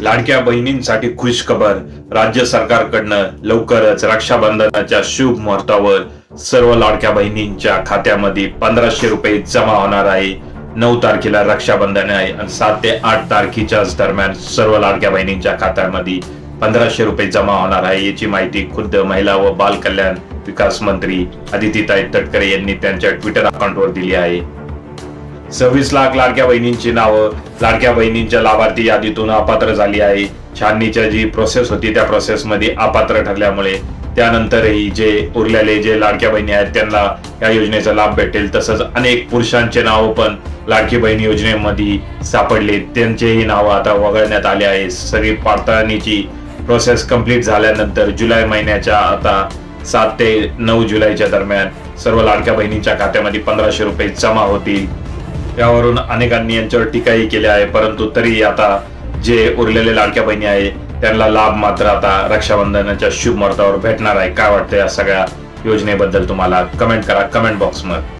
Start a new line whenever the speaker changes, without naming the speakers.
लाडक्या बहिणींसाठी खुश खबर राज्य सरकारकडनं लवकरच रक्षाबंधनाच्या शुभ मुहूर्तावर सर्व लाडक्या बहिणींच्या खात्यामध्ये पंधराशे रुपये जमा होणार आहे. नऊ तारखेला रक्षाबंधन आहे आणि सात ते आठ तारखेच्याच दरम्यान सर्व लाडक्या बहिणींच्या खात्यामध्ये पंधराशे रुपये जमा होणार आहे. याची माहिती खुद्द महिला व बाल कल्याण विकास मंत्री अदितीताई तटकरे यांनी त्यांच्या ट्विटर अकाउंटवर दिली आहे. सव्वीस लाख लाडक्या बहिणींची नावं लाडक्या बहिणींच्या लाभार्थी यादीतून अपात्र झाली आहे. छाननीच्या जी प्रोसेस होती त्या प्रोसेसमध्ये अपात्र ठरल्यामुळे त्यानंतरही जे उरलेले जे लाडक्या बहिणी आहेत त्यांना या योजनेचा लाभ भेटेल. तसंच अनेक पुरुषांचे नाव पण लाडकी बहीण योजनेमध्ये सापडले. त्यांचेही नाव आता वगळण्यात आले आहे. सगळी पडताळणीची प्रोसेस कंप्लीट झाल्यानंतर जुलै महिन्याच्या आता सात ते नऊ जुलैच्या दरम्यान सर्व लाडक्या बहिणींच्या खात्यामध्ये पंधराशे रुपये जमा होतील. यावरून अनेकांनी यांच्यावर टीकाही केली आहे. परंतु तरी आता जे उरलेले लाडक्या बहिणी आहे त्यांना लाभ मात्र आता रक्षाबंधनाच्या शुभ मुहूर्तावर भेटणार आहे. काय वाटतं या सगळ्या योजनेबद्दल तुम्हाला? कमेंट करा. कमेंट बॉक्समध्ये.